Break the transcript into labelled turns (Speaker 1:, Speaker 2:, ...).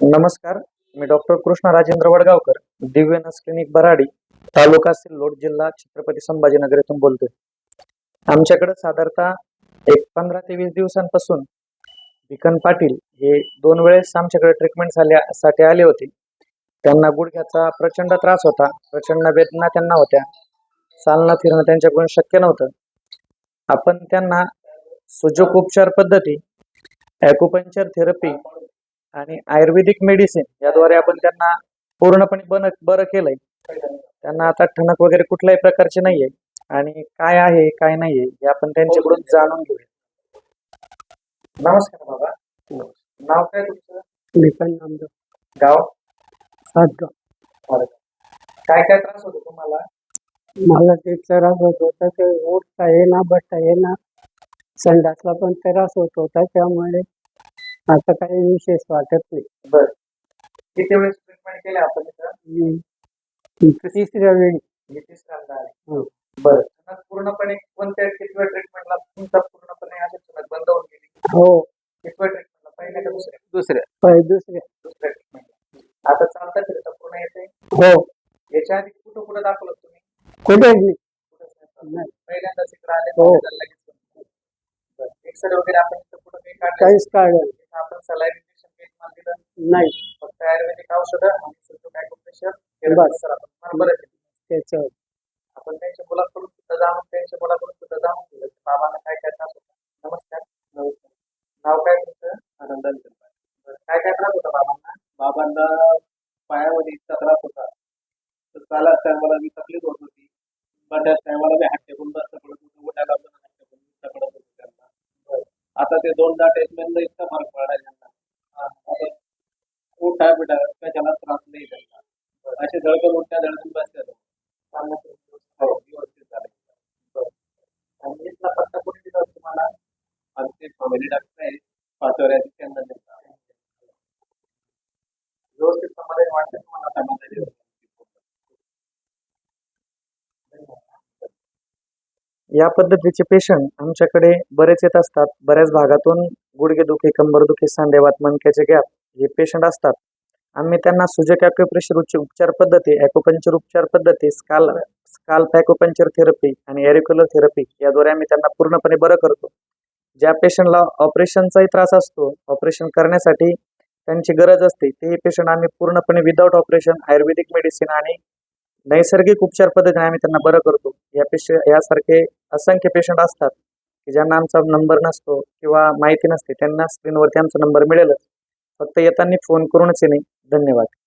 Speaker 1: नमस्कार मी डॉक्टर कृष्ण राजेंद्र वडगावकर दिव्य नस क्लिनिक बराडी तालुका सिल्लोड जिल्हा छत्रपती संभाजीनगर येथून बोलतोय. आमच्याकडे साधारणतः एक पंधरा ते वीस दिवसांपासून भिकन पाटील हे दोन वेळेस आमच्याकडे ट्रीटमेंट झाल्यासाठी आले होते. त्यांना गुडघ्याचा प्रचंड त्रास होता प्रचंड वेदना त्यांना होत्या. चालणं फिरणं त्यांच्याकडून शक्य नव्हतं. आपण त्यांना सुजोग उपचार पद्धती ॲक्युपंक्चर थेरपी आणि आयुर्वेदिक मेडिसिन याद्वारे आपण त्यांना पूर्णपणे बन बरं केलंय. त्यांना आता ठणक वगैरे कुठल्याही प्रकारची नाहीये. आणि काय आहे काय नाहीये हे आपण त्यांच्याकडून जाणून घेऊया. नमस्कार बाबा. नाव काय तुमचं? गाव?
Speaker 2: सातगाव.
Speaker 1: काय काय त्रास होतो तुम्हाला?
Speaker 2: मला ते त्रास होत होता ते उठता येईना बसता येईना. संडासला पण त्रास होत होता त्यामुळे आता काही विशेष वाटत नाही.
Speaker 1: बर. किती वेळेस ट्रीटमेंट केले आपण इथं?
Speaker 2: मी तिसऱ्या वेळी
Speaker 1: हे तिसऱ्यांदा
Speaker 2: हो.
Speaker 1: बरं पूर्णपणे कोणत्या ट्रीटमेंटला तुमचा पूर्णपणे अशी बंद होऊन गेली?
Speaker 2: हो.
Speaker 1: ट्रीटमेंटला पहिल्या का दुसऱ्या?
Speaker 2: दुसऱ्या. दुसऱ्या.
Speaker 1: दुसऱ्या ट्रीटमेंटला आता चालता फिरता पूर्ण येते
Speaker 2: हो.
Speaker 1: याच्या आधी कुठं कुठं दाखवलं तुम्ही?
Speaker 2: कुठेच नाही
Speaker 1: कुठंच नाही.
Speaker 2: नाही.
Speaker 1: पहिल्यांदाच इकडे आले
Speaker 2: हो.
Speaker 1: तर लगेच. एक्सरे वगैरे आपण इथं कुठं काही काढलं
Speaker 2: काहीच काढलं नाही.
Speaker 1: इथं आपण सलाईन इंजेक्शन काही तुम्हाला दिलं.
Speaker 2: नाही.
Speaker 1: फक्त आयुर्वेदिक औषधं आणि सुद्धा ॲक्युप्रेशर
Speaker 2: बस.
Speaker 1: सर आपण बरं केलं. आपण त्यांच्या मुलाकडून सुद्धा जाणून त्यांच्या मुलाकडून सुद्धा जाणून बाबांना काय काय त्रास होता? नमस्कार. नमस्कार नाव काय तुमचं? आनंदान काय काय त्रास होता बाबांना?
Speaker 3: बाबांना पायामध्ये इतका त्रास होता. तर टायमाला मी तकलीफ होत होती. बऱ्याच टायमाला मी हात टेकून बसता पडत होतो. उठायला पण हात टेकून बसता पडत होतो त्यांना. आता ते दोनदा ट्रीटमेंटला इतका फरक आता उठा बिठा त्याला त्रास नाही त्यांना. असे धडकन मोठ्या धडकन बसतात. हो. व्यवस्थित झाले
Speaker 1: आणि इथला पत्ता दिला तुम्हाला?
Speaker 3: आमचे फॅमिली डॉक्टर त्यांना देतात
Speaker 1: व्यवस्थित समाधान वाटतं तुम्हाला?
Speaker 3: समाधानी
Speaker 1: या पद्धतीचे पेशंट आमच्याकडे बरेच येत असतात. बऱ्याच भागातून गुडघेदुखी कंबरदुखी सांधेवात मनक्याचे गॅप हे पेशंट असतात. आम्ही त्यांना सुजक ॲक्युप्रेशर उपचार पद्धती ॲक्युपंचर उपचार पद्धती स्काल स्काल्प ॲक्युपंचर थेरपी आणि एरिक्युलर थेरपी याद्वारे आम्ही त्यांना पूर्णपणे बरं करतो. ज्या पेशंटला ऑपरेशनचाही त्रास असतो ऑपरेशन करण्यासाठी त्यांची गरज असते तेही पेशंट आम्ही पूर्णपणे विदाऊट ऑपरेशन आयुर्वेदिक मेडिसिन आणि नैसर्गिक उपचार पद्धतीने आम्ही त्यांना बरं करतो. या पेशंट यासारखे असंख्य पेशंट असतात की ज्यांना आमचा नंबर नसतो किंवा माहिती नसते त्यांना स्क्रीनवरती आमचा नंबर मिळेलच. फक्त येताना फोन करूनच येणे. धन्यवाद.